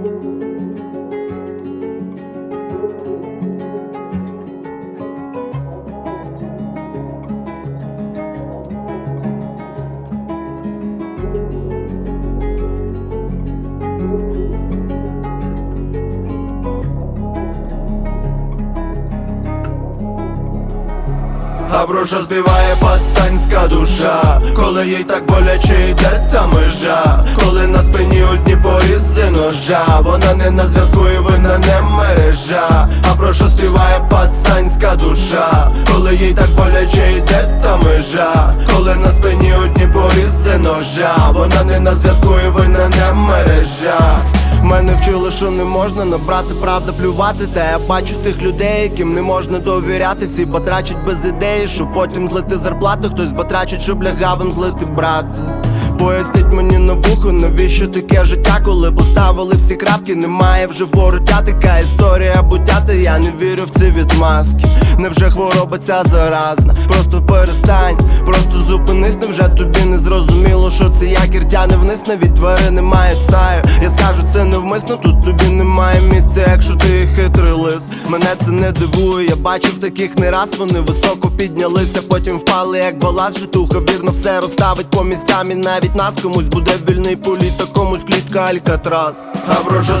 А про що співає пацанська душа, коли їй так боляче йде та межа, ножа, вона не на зв'язку і вина не мережа. А про що співає пацанська душа, коли їй так боляче йде та межа, коли на спині одні порізи ножа, вона не на зв'язку і вина не мережа. Мене вчили, що не можна набрати правда плювати. Та я бачу тих людей, яким не можна довіряти. Всі батрачать без ідеї, щоб потім злити зарплату. Хтось батрачить, щоб лягавим злити брати Поясніть мені на вухо, навіщо таке життя, коли поставили всі крапки, немає вже вороття, така історія буття, я не вірю в ці відмазки. Невже хвороба ця заразна? Просто перестань, просто зупинись, невже тобі не зрозуміло, що це якір тяне вниз, навіть тварини мають стаю. Я скажу це невмисно, тут тобі немає місця, якщо ти хитрий лис. Мене це не дивує, я бачив таких не раз, вони високо піднялися, потім впали, як баласт, житуха вірно все розставить по місцям і навіть нас комусь буде вільний політ, а комусь клітка алькатрас. А про що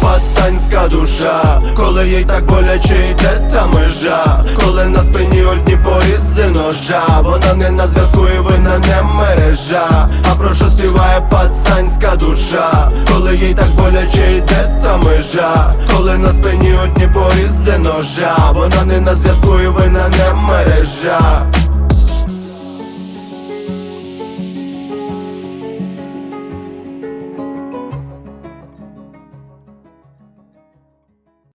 пацанська душа, коли їй так боляче йде та межа, коли на спині одні порізи ножа, вона не на зв'язку і вина не мережа. А про співає пацанська душа, коли їй так боляче йде та межа, коли на спині одні порізи ножа, вона не на зв'язку і вина не мережа.